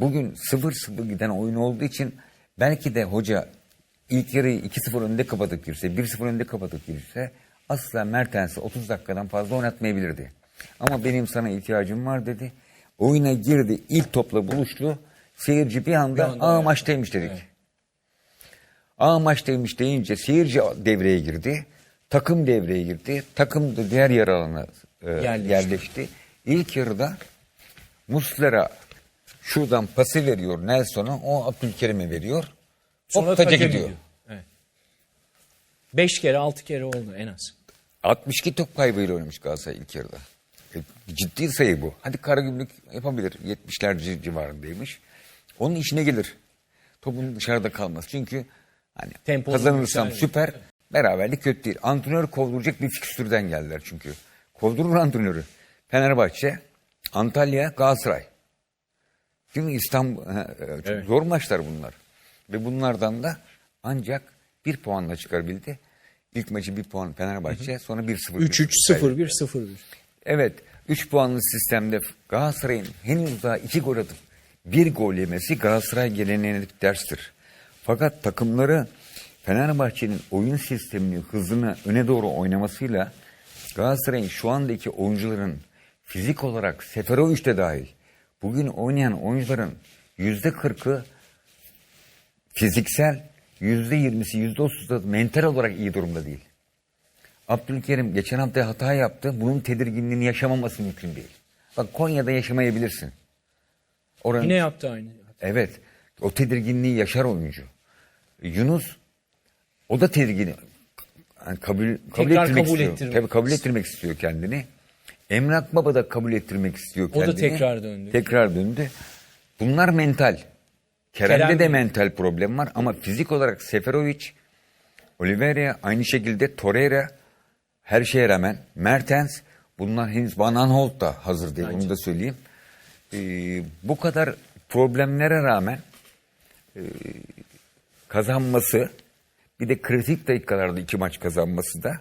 Bugün 0-0 giden oyun olduğu için belki de hoca ilk yarıyı 2-0 önde kapatıp girse, 1-0 önde kapatıp girse asla Mertens'i 30 dakikadan fazla oynatmayabilirdi. Ama benim sana ihtiyacım var dedi. Oyuna girdi, ilk topla buluştu. Seyirci bir anda, anda aa maçtaymış dedik. Aa maçtaymış deyince seyirci devreye girdi. Takım devreye girdi. Takım da diğer yer alana e, Yerleşti. yerleşti. İlk yarıda Muslera şuradan pası veriyor Nelson'a. O Abdülkerim'e veriyor. Sonra Hop taca gidiyor. Evet. Beş kere altı kere oldu en az. 62 top kaybıyla oynamış Galatasaray ilk yarıda. E, ciddi sayı bu. Hadi Karagümrük yapabilir. 70'ler ci- civarındaymış. Onun işine gelir. Topun dışarıda kalması. Çünkü hani Tempo kazanırsam yükseldi. süper. Beraberlik kötü değil. Antrenör kovduracak bir fikstürden geldiler çünkü. Kovdurur antrenörü. Fenerbahçe, Antalya, Galatasaray. Mi? İstanbul, e, çok Evet. zor maçlar bunlar. Ve bunlardan da ancak bir puanla çıkarabildi. İlk maçı bir puan Fenerbahçe, sonra 1-0. 3-3, 0-1, 0-1. Evet, 3 puanlı sistemde Galatasaray'ın henüz daha 2 gol atıp bir gol yemesi Galatasaray geleneğine bir derstir. Fakat takımları Fenerbahçe'nin oyun sistemini, hızını öne doğru oynamasıyla Galatasaray'ın şu andaki oyuncuların fizik olarak Seferovic de dahil bugün oynayan oyuncuların yüzde kırkı fiziksel, yüzde yirmisi, yüzde otuzu mental olarak iyi durumda değil. Abdülkerim geçen hafta hata yaptı. Bunun tedirginliğini yaşamaması mümkün değil. Bak Konya'da yaşamayabilirsin. Oranın, Yine yaptı aynı. Evet. O tedirginliği yaşar oyuncu. Yunus o da tedirgin. Yani kabul, kabul Tekrar ettirmek kabul istiyor. ettirmek Tabii kabul ettirmek istiyor kendini. Emrak Baba da kabul ettirmek istiyor O da kendini. tekrar döndü. Tekrar döndü. Bunlar mental. Kerem'de Kerem de mental problem var ama fizik olarak Seferovic, Oliveira aynı şekilde Torreira her şeye rağmen Mertens bunlar henüz Van Aanholt da hazır değil onu da söyleyeyim. Ee, bu kadar problemlere rağmen e, kazanması bir de kritik dakikalarda iki maç kazanması da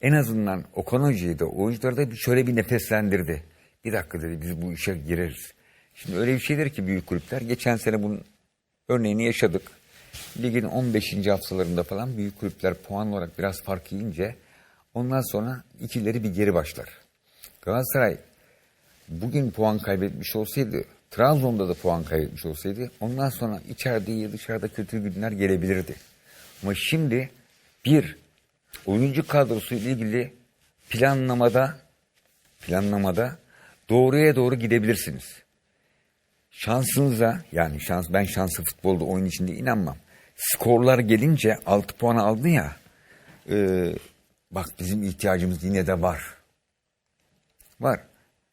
en azından Okan Hoca'yı da oyuncuları da şöyle bir nefeslendirdi. Bir dakika dedi biz bu işe gireriz. Şimdi öyle bir şeydir ki büyük kulüpler. Geçen sene bunun örneğini yaşadık. Ligin 15. haftalarında falan büyük kulüpler puan olarak biraz fark yiyince ondan sonra ikileri bir geri başlar. Galatasaray bugün puan kaybetmiş olsaydı, Trabzon'da da puan kaybetmiş olsaydı ondan sonra içeride ya dışarıda kötü günler gelebilirdi. Ama şimdi bir oyuncu kadrosu ile ilgili planlamada planlamada doğruya doğru gidebilirsiniz. Şansınıza yani şans ben şansı futbolda oyun içinde inanmam. Skorlar gelince 6 puan aldın ya e, bak bizim ihtiyacımız yine de var. Var.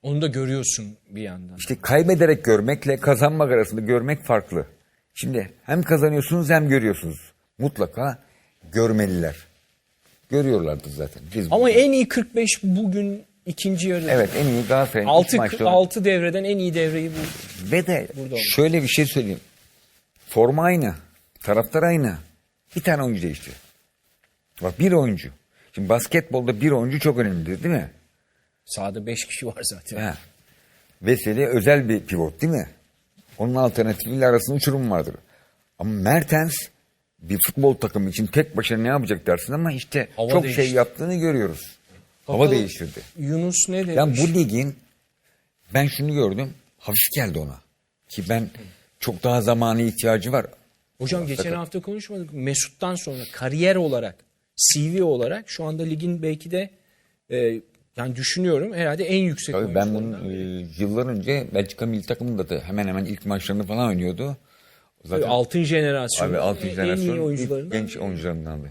Onu da görüyorsun bir yandan. İşte kaybederek görmekle kazanmak arasında görmek farklı. Şimdi hem kazanıyorsunuz hem görüyorsunuz. Mutlaka görmeliler. Görüyorlardı zaten. Biz Ama en iyi 45 bugün ikinci yarı. evet en iyi Galatasaray'ın 6 ilk maçta 6 devreden en iyi devreyi bu. Ve de Burada olmuş. şöyle bir şey söyleyeyim. Forma aynı. Taraftar aynı. Bir tane oyuncu değişti. Bak bir oyuncu. Şimdi basketbolda bir oyuncu çok önemlidir değil mi? Sahada 5 kişi var zaten. Ha. Veseli özel bir pivot değil mi? Onun alternatifiyle arasında uçurum vardır. Ama Mertens bir futbol takımı için tek başına ne yapacak dersin ama işte Hava çok değişti. şey yaptığını görüyoruz. Hava Bakalım değiştirdi. Yunus ne demiş? Yani bu ligin ben şunu gördüm hafif geldi ona. Ki ben çok daha zamana ihtiyacı var. Hocam geçen hafta konuşmadık. Mesut'tan sonra kariyer olarak, CV olarak şu anda ligin belki de e, yani düşünüyorum herhalde en yüksek Tabii ben bunun e, yıllar önce Belçika milli takımında da hemen hemen ilk maçlarını falan oynuyordu. Biri. Zaten altın jenerasyon. abi altın en iyi jenerasyon ilk oyuncularından. genç oyuncularındandı.